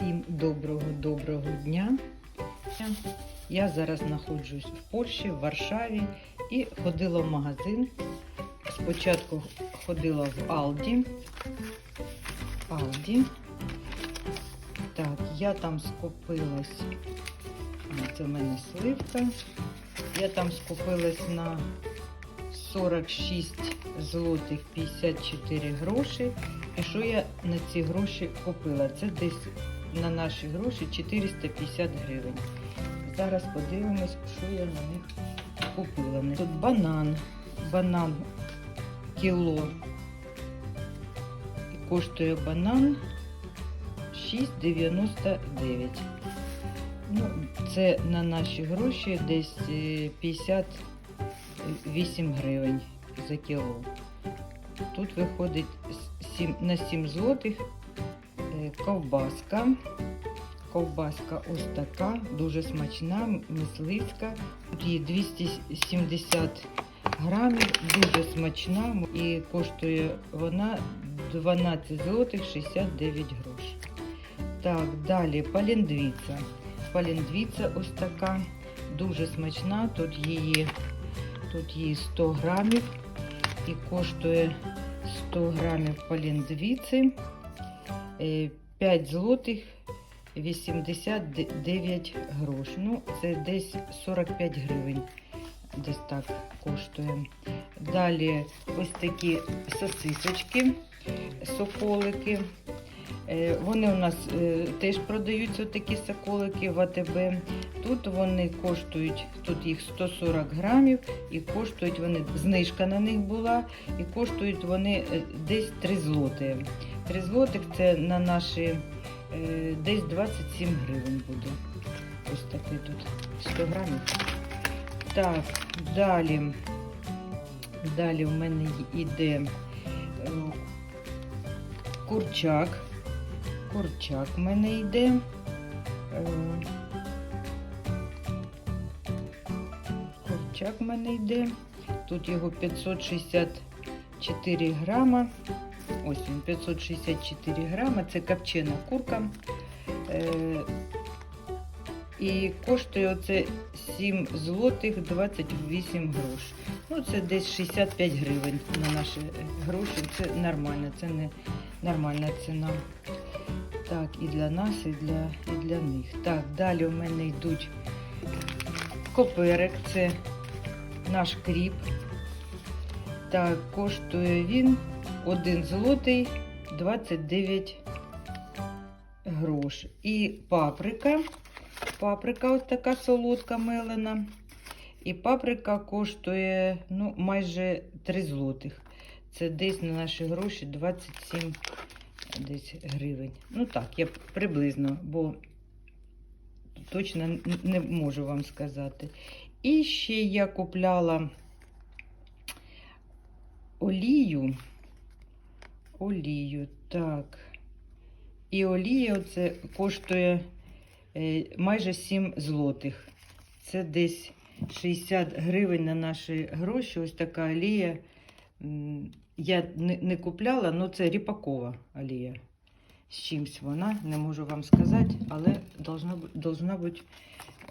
Всім доброго-доброго дня. Я зараз знаходжусь в Польщі, в Варшаві і ходила в магазин. Спочатку ходила в Алді. Алді. Так, я там скупилась. Це в мене сливка. Я там скупилась на 46 злотих 54 гроші. І що я на ці гроші купила? Це десь на наші гроші 450 гривень. Зараз подивимось, що я на них купила. Тут банан. Банан кіло. Коштує банан 6,99. Ну, це на наші гроші десь е, 58 гривень за кіло. Тут виходить сім- на 7 злотих е, ковбаска. Ковбаска ось така, дуже смачна, мисливська. Є 270 грамів, дуже смачна і коштує вона 12 злотих 69 грошей. Так, далі паліндвіця. Паліндвіця ось така, дуже смачна. Тут її, тут її 100 грамів і коштує 100 грамів паліндвіці 5 злотих 89 грошей. Ну, це десь 45 гривень. Десь так коштує. Далі ось такі сосисочки, соколики. Е, Вони у нас е, теж продаються такі соколики в АТБ. Тут вони коштують, тут їх 140 грамів, і коштують вони, знижка на них була, і коштують вони е, десь 3 злоти. 3 злотих це на наші десь 27 гривень буде. Ось такий тут 100 грамів. Так, далі. Далі в мене йде курчак. Курчак в мене йде. Е, Курчак в мене йде. Тут його 564 грама. Ось він 564 грама. Це копчена курка. Е, І коштує оце 7 злотих 28 грош. Ну, це десь 65 гривень на наші гроші. Це нормально, це не нормальна ціна. Так, і для нас, і для, і для них. Так, далі у мене йдуть коперик, це наш кріп. Так, коштує він 1 злотий 29 грош. І паприка. Паприка ось така солодка мелена. І паприка коштує ну, майже 3 злотих. Це десь на наші гроші 27 десь гривень. Ну так, я приблизно, бо точно не можу вам сказати. І ще я купляла олію. Олію, так. І олія оце коштує е, майже 7 злотих. Це десь 60 гривень на наші гроші. Ось така олія. Я не, не купляла, але це ріпакова олія. З чимсь вона, не можу вам сказати, але должна, должна бути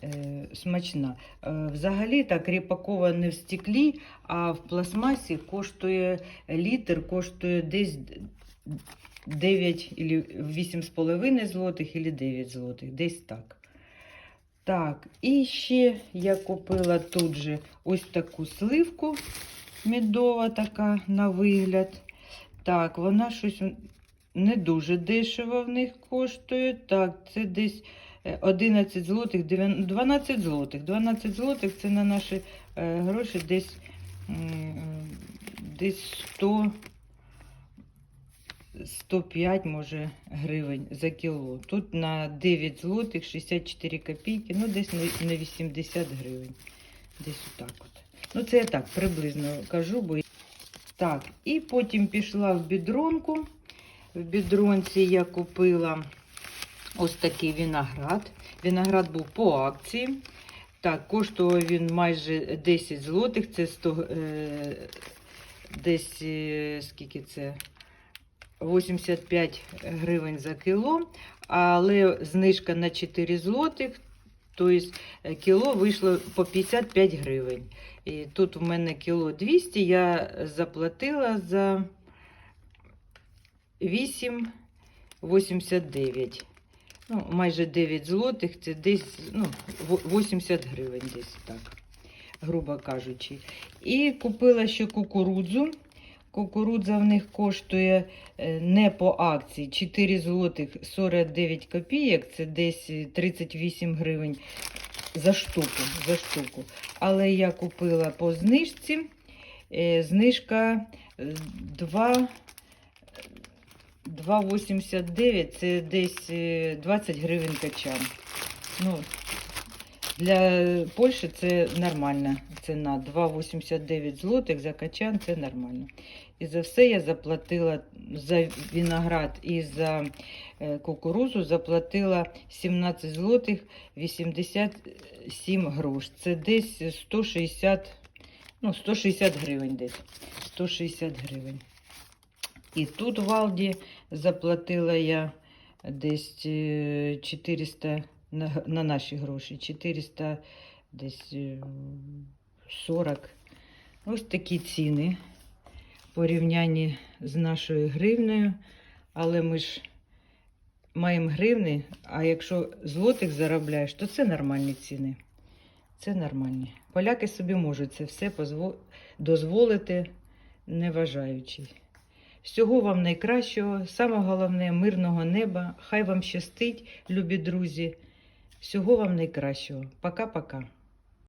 е, смачна. Е, взагалі так ріпакова не в стеклі, а в пластмасі коштує літр, коштує десь 9 8,5 злотих, або 9 злотих, десь так. Так, і ще я купила тут же ось таку сливку медова така на вигляд. Так, вона щось не дуже дешево в них коштує. Так, це десь е, 11 злотих, 12 злотих. 12 злотих це на наші е, гроші десь, десь 100, 105, може, гривень за кіло. Тут на 9 злотих 64 копійки, ну десь на 80 гривень. Десь отак от. Ну, це я так приблизно кажу, бо так, і потім пішла в бідронку. В бідронці я купила ось такий виноград. Виноград був по акції. Так, коштував він майже 10 злотих. Це 100, е, десь е, скільки це? 85 гривень за кіло, але знижка на 4 злотих, тобто е, кіло вийшло по 55 гривень. І тут у мене кіло 200, я заплатила за 8,89. Ну, майже 9 злотих, це десь ну, 80 гривень десь так, грубо кажучи. І купила ще кукурудзу. Кукурудза в них коштує е, не по акції 4 злотих 49 копійок, це десь 38 гривень за штуку. За штуку. Але я купила по знижці. Е, Знижка е, 2 2,89 це десь е, 20 гривень качан. Ну, для Польщі це нормальна ціна. 2,89 злотих за качан це нормально. І за все я заплатила за виноград і за е, кукурузу заплатила 17 злотих 87 грош. Це десь 160, ну, 160 гривень десь. 160 гривень. І тут в Алді заплатила я десь е, 400 на, на наші гроші, 400 десь е, 40. Ось такі ціни порівнянні з нашою гривнею. Але ми ж маємо гривни, а якщо злотих заробляєш, то це нормальні ціни. Це нормальні. Поляки собі можуть це все дозволити, не вважаючи. Всього вам найкращого, саме головне мирного неба. Хай вам щастить, любі друзі. Всього вам найкращого. Пока-пока.